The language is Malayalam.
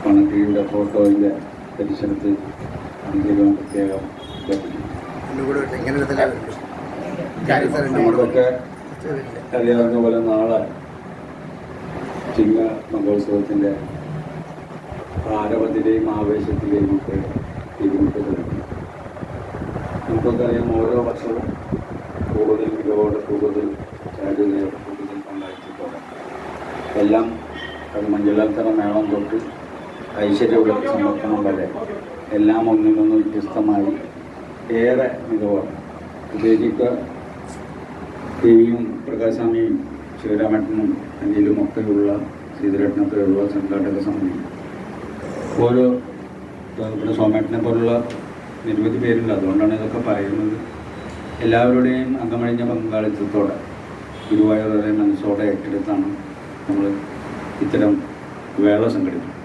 പണക്കിഴിയുടെ ഫോട്ടോയിന്റെ പരിസരത്ത് എന്തെങ്കിലും പ്രത്യേകം നമ്മളൊക്കെ. അറിയാവുന്ന പോലെ നാളെ ചിങ്ങ മഹോത്സവത്തിന്റെ ആരവത്തിലെയും ആവേശത്തിലെയും ഒക്കെ തിരുമുട്ടുകളുണ്ട് നമുക്കൊക്കെ അറിയാം ഓരോ വർഷവും കൂടുതൽ മികവോടെ കൂടുതൽ ചാരുതയോടെ കൂടുതൽ പങ്കാളിത്തത്തോടെ എല്ലാം അത് മഞ്ചളത്തറ മേളം തൊട്ട് ഐശ്വര്യമുള്ള സമർപ്പണം വരെ എല്ലാം ഒന്നിൽ നിന്ന് വ്യത്യസ്തമായി ഏറെ മികവാണ്. പ്രത്യേകിച്ച് ദേവിയും പ്രകാശാമിയും ശിവരാമേട്ടനും അനിയിലും ഒക്കെയുള്ള ശ്രീധരേട്ടനൊക്കെയുള്ള സംഘാടക സമിതി. ഓരോ ഇവിടെ സോമേട്ടനെ പോലുള്ള നിരവധി പേരുണ്ട്. അതുകൊണ്ടാണ് ഇതൊക്കെ പറയുന്നത്. എല്ലാവരുടെയും അംഗമഴിഞ്ഞ പങ്കാളിത്തത്തോടെ ഗുരുവായൂരെ മനസ്സോടെ ഏറ്റെടുത്താണ് നമ്മൾ ഇത്തരം വേള സംഘടിപ്പിക്കുന്നത്